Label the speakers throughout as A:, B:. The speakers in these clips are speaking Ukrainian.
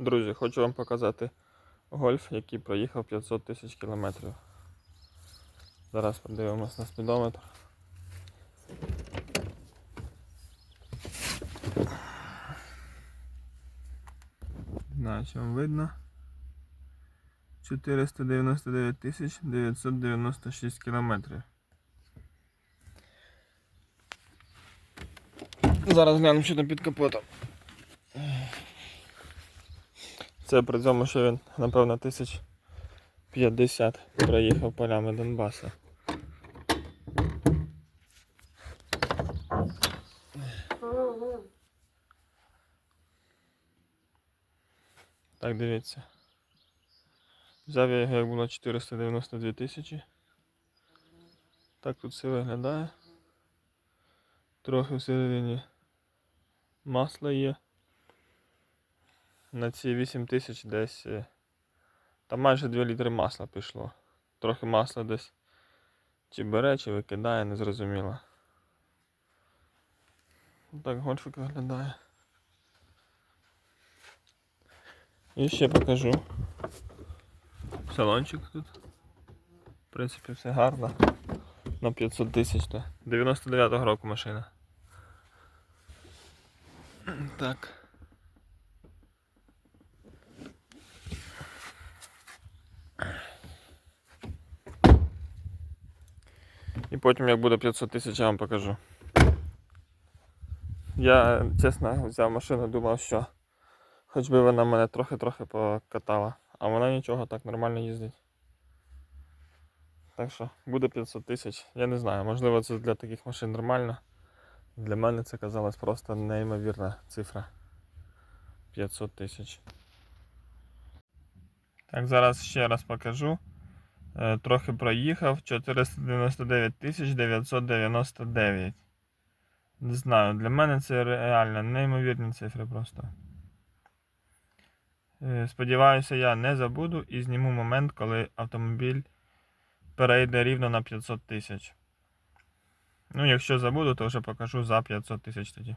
A: Друзі, хочу вам показати гольф, який проїхав 500 тисяч кілометрів. Зараз подивимось на спідометр. Чи вам видно. 499 тисяч 996 кілометрів. Зараз глянемо, що там під капотом. Це при цьому, що він, напевно, тисяч 50 проїхав полями Донбаса. Так, дивіться. Взяв я його, як було 492 тисячі. Так тут все виглядає. Трохи всередині масла є. На ці 8 тисяч десь. е, Там майже 2 літри масла пішло. Трохи масла десь чи бере, чи викидає, незрозуміло. Так гольфик виглядає. І ще покажу. Салончик тут. В принципі, все гарно. На 500 тисяч. то 99-го року машина. Так. І потім, як буде 500 тисяч, я вам покажу. Я, чесно, взяв машину, думав, що хоч би вона мене трохи-трохи покатала, а вона нічого так нормально їздить. Так що буде 500 тисяч. Я не знаю, можливо це для таких машин нормально. Для мене це казалось просто неймовірна цифра. 500 тисяч. Так, зараз ще раз покажу. Е, Трохи проїхав 499 999. Не знаю, для мене це реально неймовірні цифри просто. Е, Сподіваюся, я не забуду і зніму момент, коли автомобіль перейде рівно на 500 тисяч. Ну, якщо забуду, то вже покажу за 500 тисяч тоді.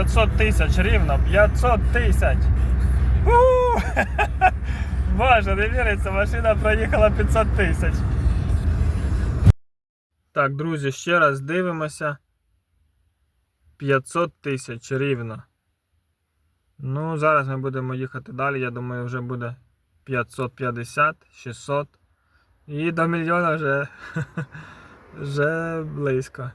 A: П'ятсот тисяч рівно, 500 тисяч. Боже, не віриться, машина проїхала 500 тисяч. Так, друзі, ще раз дивимося. 500 тисяч рівно. Ну, зараз ми будемо їхати далі. Я думаю, вже буде 550, 600. І до мільйона вже, вже близько.